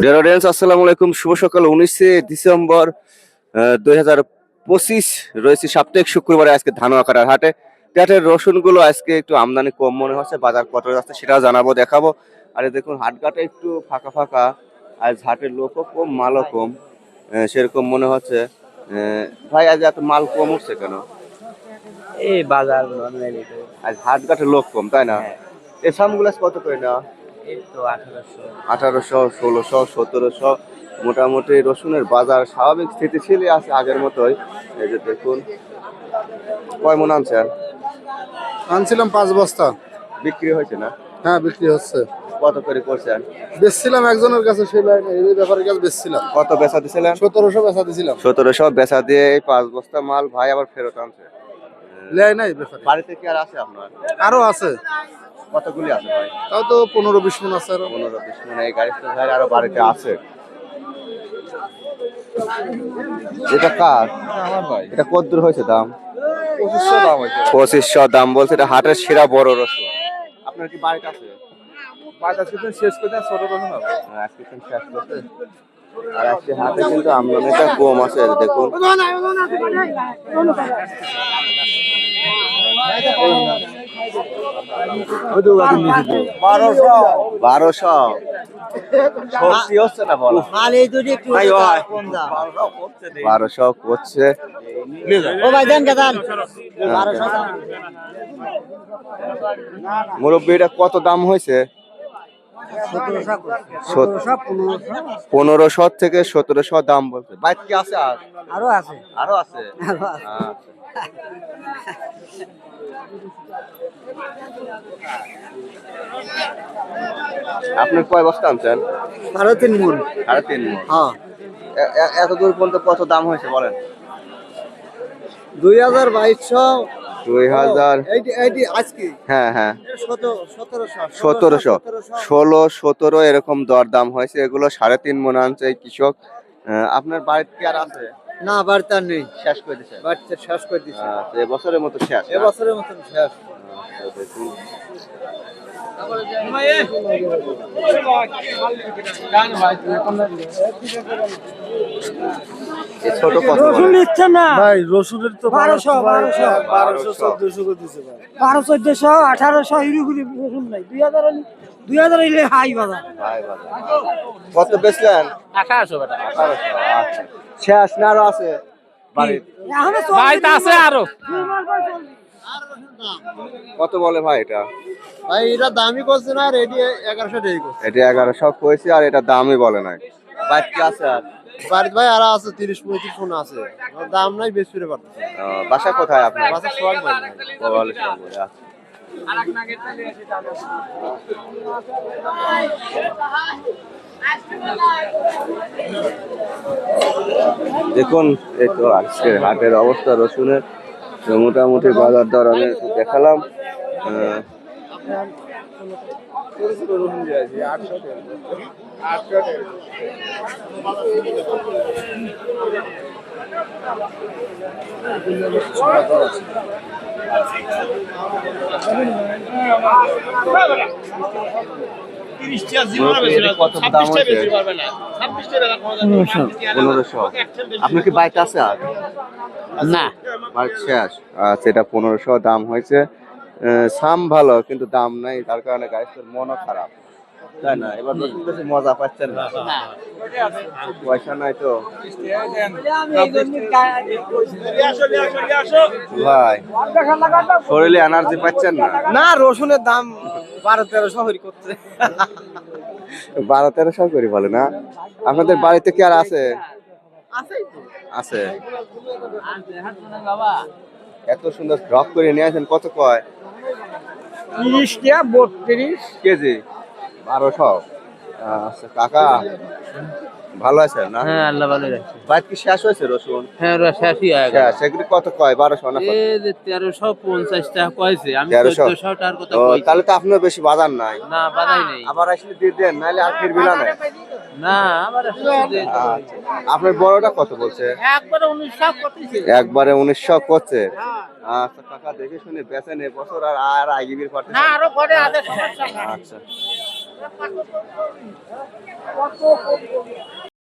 Dear audience আসসালামু আলাইকুম। শুভ সকাল উনিশে ডিসেম্বর দুই হাজার পঁচিশ। রয়েছে সাপ্তাহিক শুক্রবারে আজকে ধান হাটে। পেঁয়াজের রসুনগুলো আজকে একটু আমদানি কম মনে হচ্ছে বাজার কত যাচ্ছে সেটাও জানাব দেখাবো। আর দেখুন হাটঘাটে একটু ফাঁকা ফাঁকা আজ হাটের লোকও কম মালও কম সেরকম মনে হচ্ছে। ভাই আজ এত মাল কম উঠছে কেন? এই বাজার আজ হাটঘাটে লোক কম তাই না? এই সামগুলো কত করে না আঠারোশো। ষোলোশো সতেরোশো মোটামুটি রসুনের বাজার স্বাভাবিক স্থিতিশীলই আছে আগের মতোই। এই যে দেখুন কয় মন আনছেন? আনছিলাম পাঁচ বস্তা। বিক্রি হয়েছে না? হ্যাঁ বিক্রি হচ্ছে। কত করে করছেন? বেচছিলাম একজনের কাছে সেই লাইনে এই ব্যাপারের কাছে বেচছিলাম। কত বেচা দিছিলেন? সতেরোশো বেচা দিছিলাম। সতেরোশো বেচা দিয়ে এই পাঁচ বস্তা মাল ভাই আবার ফেরত আনছে। লেয় নাই ব্যাপারে। বাড়িতে কি আর আছে আপনার? আরও আছে। কতগুলি আছে ভাই তাও তো পনেরো বিশ মন আছে আরও পনেরো বিশ মানে এই গাড়ি ভাই আরও বাড়িতে আছে এটা কার এটা কত দূর হয়েছে দাম পঁচিশশো দাম বলছে এটা হাটের সেরা বড় রসুন আপনার কি বাড়িতে আছে শেষ করে দেন ছোট রকম হবে আজকে শেষ করতে আর আজকে হাতে কিন্তু আমদানিটা কম আছে দেখুন বারোশো সত্যি হচ্ছে না বলো মাল এই দুটি একটু কম দাম বারোশো করছে ও ভাই দেন কেদান বারোশো দাম মুরব্বী এটা কত দাম হয়েছে পনেরোশো পনেরোশো থেকে সতেরোশো দাম বলছে। বাইক কি আছে আর? আরও আছে আরও আছে। আরও আছে। আপনি কয় বস্তা আনছেন? আরও তিন মন। সাড়ে তিন মণ। হ্যাঁ। এত দূর পর্যন্ত কত দাম হয়েছে বলেন? দুই হাজার বাইশশো। দুই হাজার হ্যাঁ হ্যাঁ। সতেরোশো ষোলো সতেরো এরকম দর দাম হয়েছে। এগুলো সাড়ে তিন মন আনছে কৃষক। আপনার বাড়িতে আর আছে? না আর নেই শেষ করে দিছে বাড়িতে শেষ করে দিচ্ছে আচ্ছা, এবছরের মতো শেষ? এবছরের মতন শেষ আচ্ছা, দেখুন। এই ছোট কত বলে? নিচ্ছে না ভাই রসুনের তো বারোশো, বারোশো। বারোশো চোদ্দশো করে দিছে ভাই বারো চোদ্দশো আঠারোশো রসুন নাই দুই হাজার দুই হাজার হইলে হাই বাজার। ভাই বাবা। কত বেচলেন? আঠারোশো বেটা। আঠারোশো আচ্ছা। শেষ না আরও আছে? বাড়িতে আছে আরও। কত বলে ভাই এটা? ভাই এটা দামি করছে না রেডি এগারোশো টাকা করছে। এটা এগারোশো কইছে আর এটা দামই বলে নাই। কি আছে আর? বাড়িতে ভাই আর আছে তিরিশ পঁয়ত্রিশ মন আছে। দাম নাই বেশি করে পারতেছে বাসা কোথায় আপনার? বাসা সোয়াল দেখুন এই তো আজকের হাটের অবস্থা রসুনের। মোটামুটি বাজার দর আমি একটু দেখালাম। আহ, আপনার কি বাইক আছে আর? না। বাইক শেষ। আচ্ছা এটা পনেরোশো দাম হয়েছে আহ, সাম ভালো কিন্তু দাম নাই তার কারণে গাড়ির মনও খারাপ। তাই না? এবার নতুন বেশি মজা পাচ্ছেন না। পয়সা নাই তো। ভাই শরীরে এনার্জি পাচ্ছেন না? না রসুনের দাম বারো তেরোশো হরি করছে। বারো তেরোশো করি বলে না? আপনাদের বাড়িতে কি আর আছে? আছে। এত সুন্দর ড্রপ করে নিয়ে আসেন কত কয়? তিরিশ বত্রিশ। কেজি? বারোশো। আচ্ছা কাকা ভালো আছেন না? হ্যাঁ আল্লাহ ভালো রাখছে বাইক কি শেষ হয়েছে রসুন? হ্যাঁ শেষই হয়ে গেল। শেষ এগুলি কত কয় বারোশো না এই যে তেরোশো পঞ্চাশ টাকা কয়েছে। আমি 1300 চোদ্দশো টাকার কথা তাহলে তো আপনার বেশি বাজার নাই। না বাধাই নেই। আবার আসলে দিয়ে দেন নাহলে আর ফিরবি না না। না আমার আচ্ছা আপনার বড়টা কত বলছে? একবারে উনিশশো করতেছে একবারে উনিশশো করছে আচ্ছা কাকা দেখে শুনে বেচেন বছর আর আর আগিবির পাঠাচ্ছে না আরও পরে আছে সমস্যা আচ্ছা। কত